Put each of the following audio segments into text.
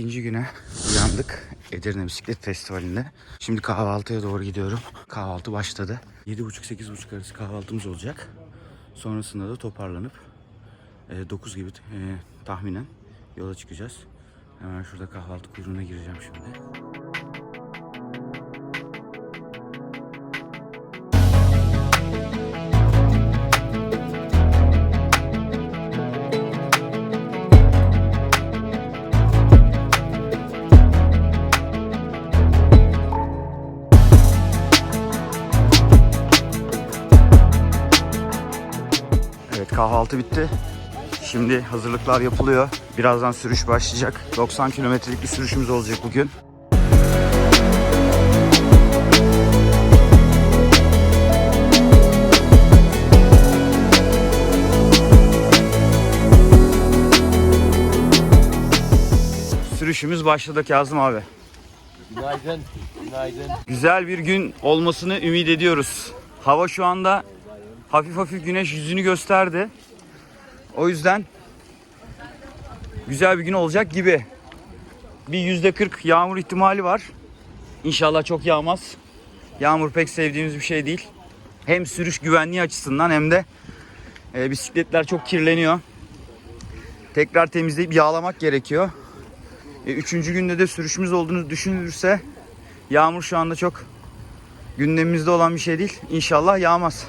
İkinci güne uyandık Edirne Bisiklet Festivali'nde. Şimdi kahvaltıya doğru gidiyorum. Kahvaltı başladı. 7.30-8.30 arası kahvaltımız olacak. Sonrasında da toparlanıp 9 gibi e, tahminen yola çıkacağız. Hemen şurada kahvaltı kuyruğuna gireceğim şimdi. Evet kahvaltı bitti. Şimdi hazırlıklar yapılıyor. Birazdan sürüş başlayacak. 90 kilometrelik bir sürüşümüz olacak bugün. Sürüşümüz başladı Kazım abi. Günaydın. Günaydın. Güzel bir gün olmasını ümit ediyoruz. Hava şu anda hafif hafif güneş yüzünü gösterdi. O yüzden güzel bir gün olacak gibi. Bir yüzde 40 yağmur ihtimali var. İnşallah çok yağmaz. Yağmur pek sevdiğimiz bir şey değil. Hem sürüş güvenliği açısından hem de e, bisikletler çok kirleniyor. Tekrar temizleyip yağlamak gerekiyor. E, üçüncü günde de sürüşümüz olduğunu düşünülürse Yağmur şu anda çok gündemimizde olan bir şey değil. İnşallah yağmaz.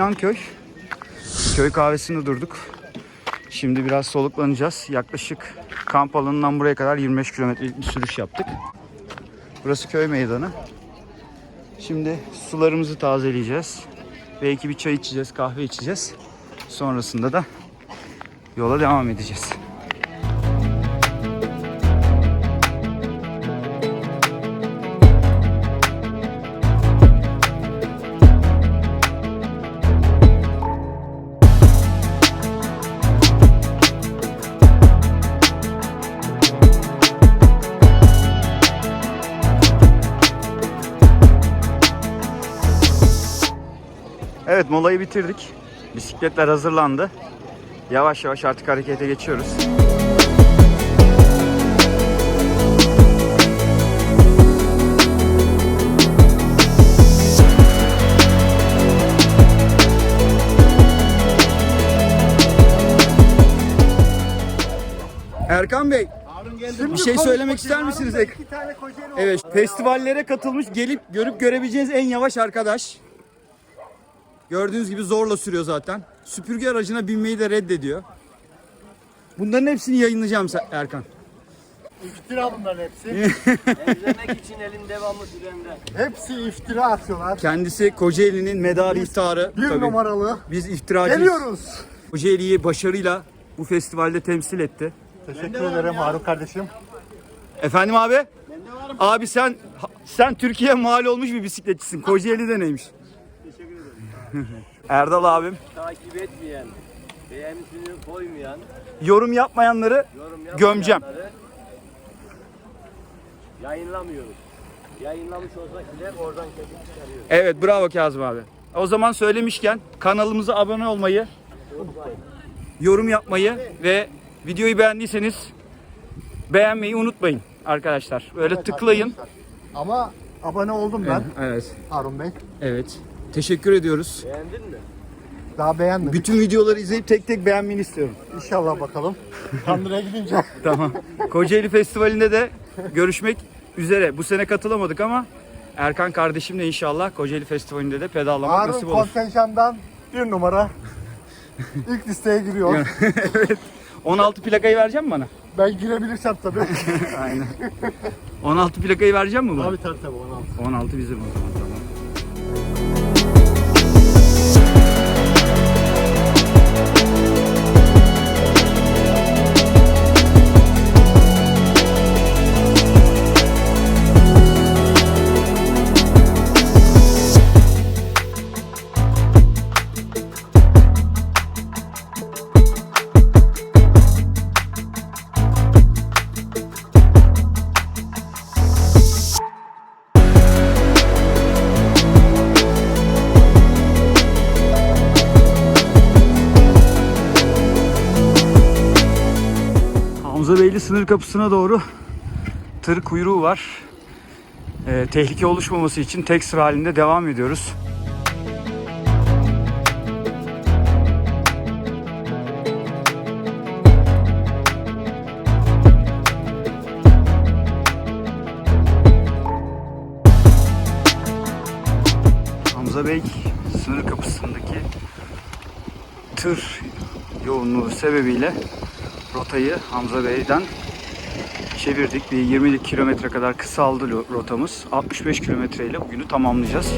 Sinanköy. Köy kahvesinde durduk. Şimdi biraz soluklanacağız. Yaklaşık kamp alanından buraya kadar 25 kilometrelik bir sürüş yaptık. Burası köy meydanı. Şimdi sularımızı tazeleyeceğiz. Belki bir çay içeceğiz, kahve içeceğiz. Sonrasında da yola devam edeceğiz. Evet molayı bitirdik. Bisikletler hazırlandı. Yavaş yavaş artık harekete geçiyoruz. Erkan Bey, bir şey söylemek ister misiniz? Evet, festivallere katılmış, gelip görüp görebileceğiniz en yavaş arkadaş. Gördüğünüz gibi zorla sürüyor zaten. Süpürge aracına binmeyi de reddediyor. Bunların hepsini yayınlayacağım Erkan. İftira bunların hepsi. Evlemek için elin devamlı sürende. hepsi iftira atıyorlar. Kendisi Kocaeli'nin medarı iftiharı. Bir Tabii numaralı. Biz iftiracıyız. Geliyoruz. Kocaeli'yi başarıyla bu festivalde temsil etti. Teşekkür ederim Harun kardeşim. Efendim abi? Abi sen sen Türkiye mal olmuş bir bisikletçisin. Kocaeli'de neymiş? Erdal abim. Takip etmeyen, beğenisini koymayan, Yorum yapmayanları yorum Gömeceğim. Yayınlamıyoruz. Yayınlamış olsak bile oradan kesip çıkarıyoruz. Evet bravo Kazım abi. O zaman söylemişken kanalımıza abone olmayı, yorum yapmayı ve videoyu beğendiyseniz beğenmeyi unutmayın arkadaşlar. Böyle tıklayın. Ama abone oldum ben Evet. Harun Bey. Evet. Teşekkür ediyoruz. Beğendin mi? Daha beğenmedim. Bütün videoları izleyip tek tek beğenmeni istiyorum. İnşallah bakalım. Kandıra'ya gidince. Tamam. Kocaeli Festivali'nde de görüşmek üzere. Bu sene katılamadık ama Erkan kardeşimle inşallah Kocaeli Festivali'nde de pedallamak Harun nasip olur. kontenjandan Bir numara. İlk listeye giriyor. evet. 16 plakayı vereceğim mi bana? Ben girebilirsem tabii. Aynen. 16 plakayı vereceğim mi bana? Abi tabii tabii 16. 16 bizim o zaman Beyli sınır kapısına doğru tır kuyruğu var. Ee, tehlike oluşmaması için tek sıra halinde devam ediyoruz. Hamza Bey sınır kapısındaki tır yoğunluğu sebebiyle rotayı Hamza Bey'den çevirdik. Bir 20 kilometre kadar kısaldı rotamız. 65 kilometre ile bugünü tamamlayacağız.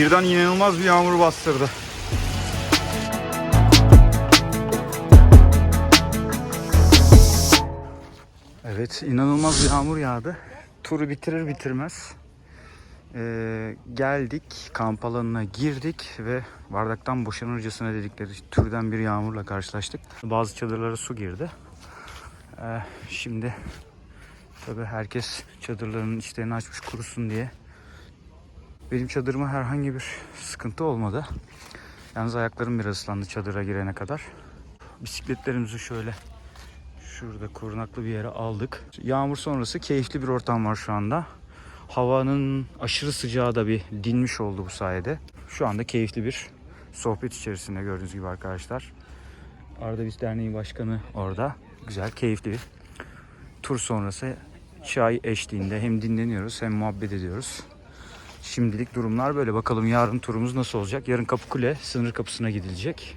Birden inanılmaz bir yağmur bastırdı. Evet, inanılmaz bir yağmur yağdı. Turu bitirir bitirmez ee, geldik, kamp alanına girdik ve bardaktan boşanırcasına dedikleri türden bir yağmurla karşılaştık. Bazı çadırlara su girdi. Ee, şimdi tabii herkes çadırlarının içlerini açmış kurusun diye benim çadırıma herhangi bir sıkıntı olmadı. Yalnız ayaklarım biraz ıslandı çadıra girene kadar. Bisikletlerimizi şöyle şurada korunaklı bir yere aldık. Yağmur sonrası keyifli bir ortam var şu anda. Havanın aşırı sıcağı da bir dinmiş oldu bu sayede. Şu anda keyifli bir sohbet içerisinde gördüğünüz gibi arkadaşlar. Arda Biz Derneği Başkanı orada. Güzel, keyifli bir tur sonrası çay eşliğinde hem dinleniyoruz hem muhabbet ediyoruz. Şimdilik durumlar böyle. Bakalım yarın turumuz nasıl olacak? Yarın Kapıkule sınır kapısına gidilecek.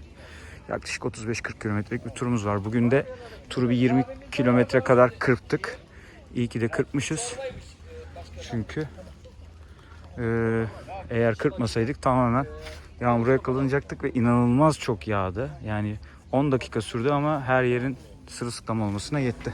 Yaklaşık 35-40 kilometrelik bir turumuz var. Bugün de turu bir 20 kilometre kadar kırptık. İyi ki de kırpmışız. Çünkü eee, eğer kırpmasaydık tamamen yağmura yakalanacaktık ve inanılmaz çok yağdı. Yani 10 dakika sürdü ama her yerin sırılsıklam olmasına yetti.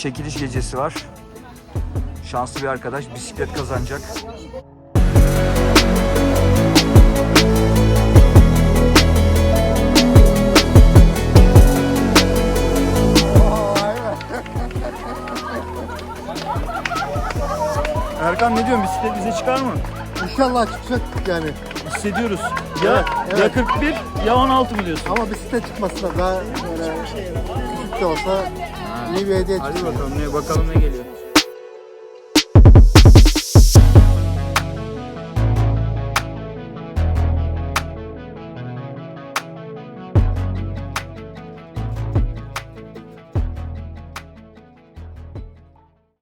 Çekiliş gecesi var. Şanslı bir arkadaş bisiklet kazanacak. Erkan ne diyorsun bisiklet bize çıkar mı? İnşallah çıkacak yani. Hissediyoruz. Ya, Evet, evet. ya 41 ya 16 mı diyorsun? Ama bisiklet çıkmasına daha böyle de olsa iyi bir hediye Hadi bakalım ne bakalım ne geliyor.